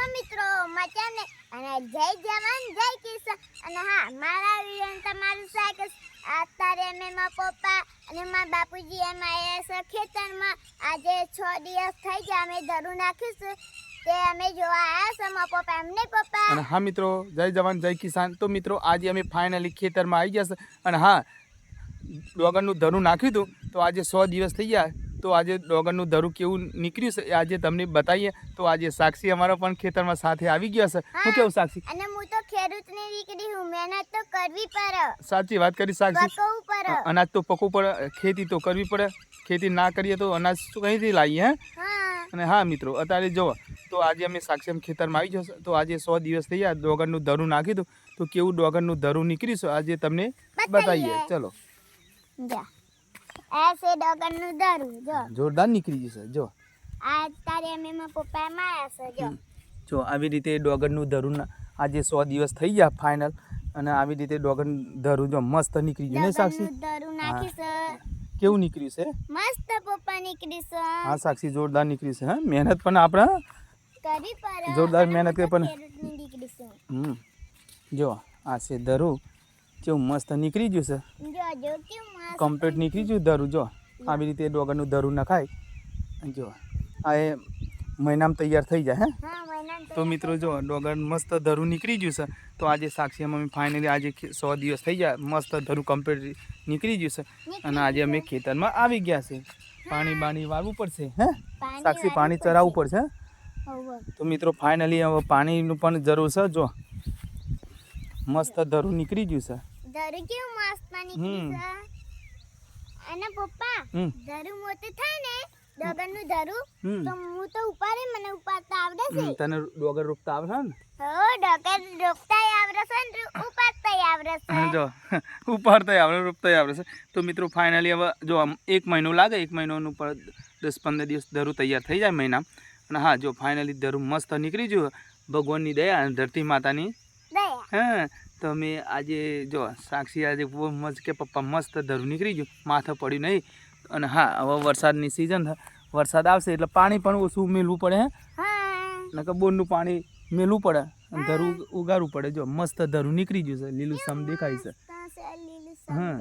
છો મિત્રો, મજાને? અને જય જવાન, જય કિસાન. અને હા, મારા વીડિયો તમારું સ્વાગત અત્યારે અમે મારા પપ્પા અને મારા બાપુજી એમ આવ્યા છે ખેતરમાં. આજે છ દિવસ થઈ ગયા, અમે ધરું નાખીશું. તે અમે જોવા આવ્યા છે મારા પપ્પા. એમને પપ્પા? અને હા મિત્રો, જય જવાન, જય કિસાન. તો મિત્રો, આજે અમે ફાઇનલી ખેતરમાં આવી ગયા છે. અને હા, ડોગરનું ધરું નાખ્યું હતું. તો આજે સો દિવસ થઈ ગયા. તો આજે ડોગરનું ધરું કેવું નીકળ્યું છે આજે તમને બતાવીએ. તો આજે સાક્ષી અમારો પણ ખેતરમાં સાથે આવી ગયા છે. હું કેવું સાક્ષી? અને હું તો ખેડૂતની દીકરી હું મહેનત તો કરવી પડે. સાચી વાત કરી સાક્ષી. અનાજ તો પકવું પડે ખેતી તો કરવી પડે. ખેતી ના કરીએ તો અનાજ શું કંઈથી લાવીએ હે? હા. અને હા મિત્રો અત્યારે જુઓ તો આજે અમે સાક્ષી ખેતરમાં આવી જશે તો આજે સો દિવસ થઈ ગયા ડોગરનું ધરું નાખી દઉં તો કેવું ડોગરનું ધરું નીકળ્યું આજે તમને બતાવીએ. ચલો. જો. આ છે ડગરનું દરું જો. જોરદાર નીકળી જશે જો. આ તારે અમે મારા પપ્પા માયા છે જો. જો આવી રીતે ડોગરનું ધરું આજે સો દિવસ થઈ ગયા ફાઇનલ અને આવી રીતે ડોગન ધરું જો મસ્ત નીકળી ગયું ને સાક્ષી? ધરું નાખી કેવું નીકળ્યું છે? મસ્ત પપ્પા નીકળી છે. હા સાક્ષી જોરદાર નીકળ્યું છે હા. મહેનત પણ આપણે કરી પર જોરદાર મહેનત કરી પણ- હમ. જો આ છે ધરું. કેવું મસ્ત નીકળી ગયું છે. કમ્પ્લીટ નીકળી ગયું? ધરું જો. આવી રીતે ડોગરનું ધરું નખાય. જો આ એ મહિનામાં તૈયાર થઈ જાય હે? તો મિત્રો જો ડોગર મસ્ત ધરું નીકળી ગયું છે. તો આજે સાક્ષી અમે ફાઇનલી આજે સો દિવસ થઈ ગયા મસ્ત ધરું કમ્પ્લીટ નીકળી ગયું છે. અને આજે અમે ખેતરમાં આવી ગયા છે. પાણી બાણી વાળવું પડશે હે? સાક્ષી પાણી ચરાવવું પડશે. તો મિત્રો ફાઇનલી હવે પાણીનું પણ જરૂર છે જો. મસ્ત ધરું નીકળી ગયું છે. ધરું કેવું મસ્ત નીકળી હમ. છે? અને પપ્પા ધરું મોટું થાય ને ડગરનું હમ. તો હું તો ઉપાડે મને ઉપાડતા આવડે છે? તને ડોગર રોપતા આવડે છે ને? હો ડોગર રોપતા આવડે છે ને ઉપાડતા આવડે છે. જો. ઉપાડતા આવડે રોપતા આવડે છે. તો મિત્રો ફાઇનલી હવે જો આમ એક મહિનો લાગે એક મહિનોનું પર દસ પંદર દિવસ ધરું તૈયાર થઈ જાય મહિના અને હા જો ફાઇનલી ધરું મસ્ત નીકળી ગયું ભગવાનની દયા અને ધરતી માતાની હા તો અમે આજે જો સાક્ષી આજે બહુ મસ્ત કે પપ્પા મસ્ત ધરું નીકળી ગયું. માથે પડ્યું નહીં. અને હા હવે વરસાદની સિઝન છે. વરસાદ આવશે એટલે પાણી પણ ઓછું મેલવું પડે નકર બોરનું પાણી મેલવું પડે અને ધરું ઉગાડવું પડે. જો મસ્ત ધરું નીકળી ગયું છે. લીલું સમ દેખાય છે. હા.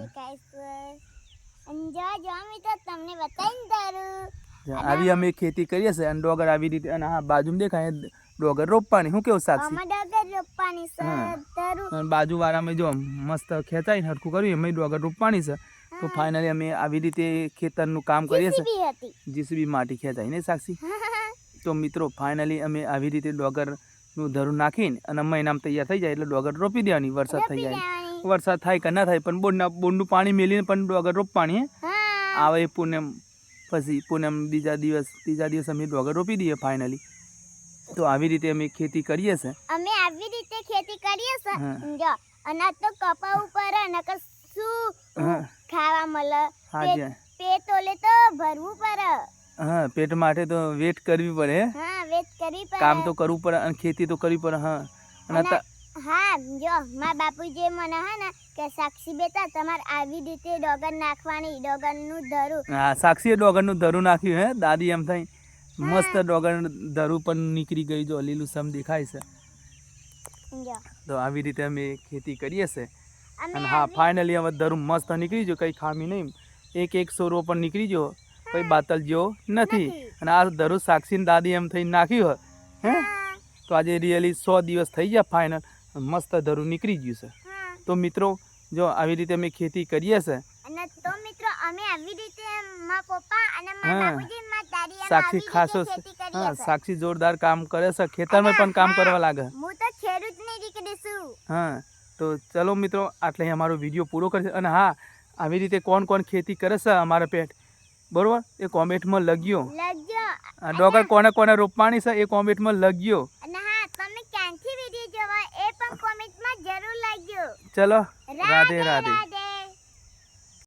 આવી અમે ખેતી કરીએ છીએ અને ડોગર આવી રીતે અને હા બાજુમાં દેખાય ડોગર રોપવાની. શું કેવું સાક્ષી? રોપવાની છે અને બાજુવાળામાં જો મસ્ત ખેંચાઈને હરખું કર્યું એમાં ડોગર રોપવાની છે. તો ફાઇનલી અમે આવી રીતે ખેતરનું કામ કરીએ છીએ. જીસીબી માટી ખેંચાય ને સાક્ષી? તો મિત્રો ફાઇનલી અમે આવી રીતે ડોગરનું ધરું નાખીને અને મહિનામાં તૈયાર થઈ જાય એટલે ડોગર રોપી દેવાની વરસાદ થઈ જાય. વરસાદ થાય કે ના થાય પણ બોરના બોરનું પાણી મેલીને પણ ડોગર રોપવાની પાણી આવે પૂનમ પછી પૂનમ બીજા દિવસ ત્રીજા દિવસ અમે ડોગર રોપી દઈએ ફાઇનલી તો આવી રીતે અમે ખેતી કરીએ છે. અમે આવી રીતે ખેતી કરીએ છે. જો અનાજ તો કપાવું પડે નકર શું ખાવા મળે હાજી પેટ- ઓલે તો ભરવું પડે. હા પેટ માટે તો વેટ કરવી પડે હા. વેટ કરવી પડે. કામ તો કરવું પડે અને ખેતી તો કરવી પડે હા. અને અને- હા જો મા બાપુજી મને હે ને કે સાક્ષી બેટા તમારે આવી રીતે ડોગર નાખવાની ડોગરનું ધરું. હા સાક્ષીએ ડોગરનું ધરું નાખ્યું હે દાદી એમ થઈ મસ્ત ડોગર ધરું પણ નીકળી ગઈ જો લીલું સમ દેખાય છે. તો આવી રીતે અમે ખેતી કરીએ છે. અને હા ફાઇનલી હવે ધરું મસ્ત નીકળી જો કંઈ ખામી નહીં. એક એક સોરો પણ નીકળી ગયો કોઈ બાતલ જેવો નથી. અને આ ધરું સાક્ષી દાદી એમ થઈ નાખ્યું હે? હે. તો આજે રિયલી સો દિવસ થઈ ગયા ફાઇનલ મસ્ત ધરું નીકળી ગયું છે. તો મિત્રો જો આવી રીતે અમે ખેતી કરીએ છે. અને તો મિત્રો અમે આવી રીતે સાક્ષી ખાસો હા સાક્ષી જોરદાર કામ કરે છે ખેતરમાં પણ કામ કરવા લાગે. હું તો ખેડૂતની દીકરી છું. હા તો ચલો મિત્રો આટલે અમારો વીડિયો પૂરો કરશે અને હા આવી રીતે કોણ કોણ ખેતી કરે છે અમારા પેટ? બરોબર? એ કોમેન્ટમાં લગ્યો આ ડોગર કોને કોને રોપવાની છે એ કોમેન્ટમાં લગ્યો તમે ક્યાંથી વીડિયો જોવા એ પણ કોમેન્ટમાં જરૂર લખજો. ચલો રાધે. રાધે.